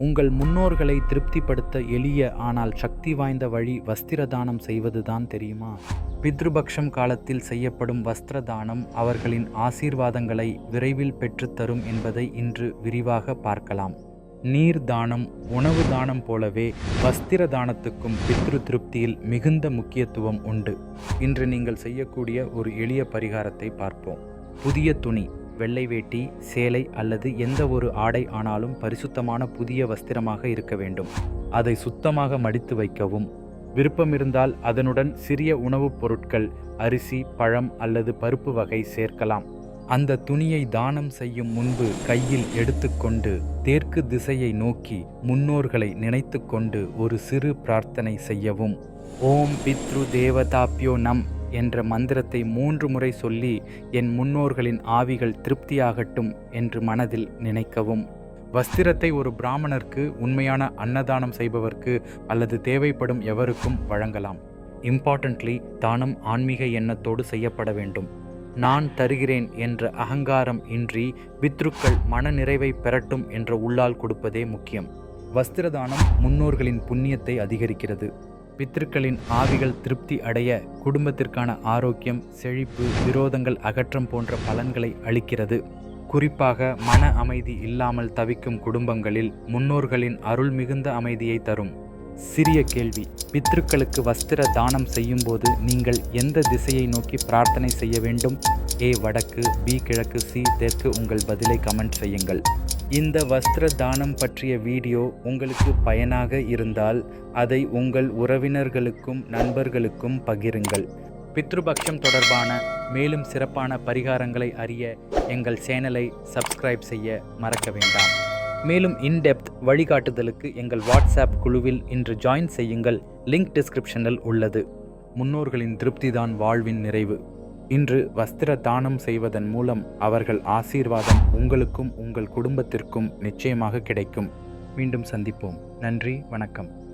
உங்கள் முன்னோர்களை திருப்திப்படுத்த எளிய ஆனால் சக்தி வாய்ந்த வழி வஸ்திர தானம் செய்வதுதான் தெரியுமா? பித்ருபக்ஷம் காலத்தில் செய்யப்படும் வஸ்திர தானம் அவர்களின் ஆசீர்வாதங்களை விரைவில் பெற்றுத்தரும் என்பதை இன்று விரிவாக பார்க்கலாம். நீர் தானம் உணவு தானம் போலவே வஸ்திர தானத்துக்கும் பித்ரு திருப்தியில் மிகுந்த முக்கியத்துவம் உண்டு. இன்று நீங்கள் செய்யக்கூடிய ஒரு எளிய பரிகாரத்தை பார்ப்போம். புதிய துணி. வெள்ளை வேட்டி சேலை அல்லது எந்த ஒரு ஆடை ஆனாலும் பரிசுத்தமான புதிய வஸ்திரமாக இருக்க வேண்டும். அதை சுத்தமாக மடித்து வைக்கவும். விருப்பமிருந்தால் அதனுடன் சிறிய உணவுப் பொருட்கள் அரிசி பழம் அல்லது பருப்பு வகை சேர்க்கலாம். அந்த துணியை தானம் செய்யும் முன்பு கையில் எடுத்துக்கொண்டு தெற்கு திசையை நோக்கி முன்னோர்களை நினைத்துக்கொண்டு ஒரு சிறு பிரார்த்தனை செய்யவும். ஓம் பித்ரு தேவதாப்யோ நம் என்ற மந்திரத்தை மூன்று முறை சொல்லி என் முன்னோர்களின் ஆவிகள் திருப்தியாகட்டும் என்று மனதில் நினைக்கவும். வஸ்திரத்தை ஒரு பிராமணருக்கு உண்மையான அன்னதானம் செய்பவர்க்கு அல்லது தேவைப்படும் எவருக்கும் வழங்கலாம். இம்பார்ட்டன்ட்லி தானம் ஆன்மீக எண்ணத்தோடு செய்யப்பட வேண்டும். நான் தருகிறேன் என்ற அகங்காரம் இன்றி பித்ருக்கள் மன நிறைவை பெறட்டும் என்ற உள்ளால் கொடுப்பதே முக்கியம். வஸ்திரதானம் முன்னோர்களின் புண்ணியத்தை அதிகரிக்கிறது. பித்திருக்களின் ஆவிகள் திருப்தி அடைய குடும்பத்திற்கான ஆரோக்கியம் செழிப்பு விரோதங்கள் அகற்றம் போன்ற பலன்களை அளிக்கிறது. குறிப்பாக மன அமைதி இல்லாமல் தவிக்கும் குடும்பங்களில் முன்னோர்களின் அருள் மிகுந்த அமைதியை தரும். சிறிய கேள்வி. பித்ருக்களுக்கு வஸ்திர தானம் செய்யும்போது நீங்கள் எந்த திசையை நோக்கி பிரார்த்தனை செய்ய வேண்டும்? ஏ வடக்கு பி கிழக்கு சி தெற்கு உங்கள் பதிலை கமெண்ட் செய்யுங்கள். இந்த வஸ்திர தானம் பற்றிய வீடியோ உங்களுக்கு பயனாக இருந்தால் அதை உங்கள் உறவினர்களுக்கும் நண்பர்களுக்கும் பகிருங்கள். பித்ருபக்ஷம் தொடர்பான மேலும் சிறப்பான பரிகாரங்களை அறிய எங்கள் சேனலை சப்ஸ்கிரைப் செய்ய மறக்க வேண்டாம். மேலும் இன்டெப்த் வழிகாட்டுதலுக்கு எங்கள் வாட்ஸ்அப் குழுவில் இன்று ஜாயின் செய்யுங்கள். லிங்க் டிஸ்கிரிப்ஷனில் உள்ளது. முன்னோர்களின் திருப்திதான் வாழ்வின் நிறைவு. இன்று வஸ்திர தானம் செய்வதன் மூலம் அவர்கள் ஆசீர்வாதம் உங்களுக்கும் உங்கள் குடும்பத்திற்கும் நிச்சயமாக கிடைக்கும். மீண்டும் சந்திப்போம். நன்றி வணக்கம்.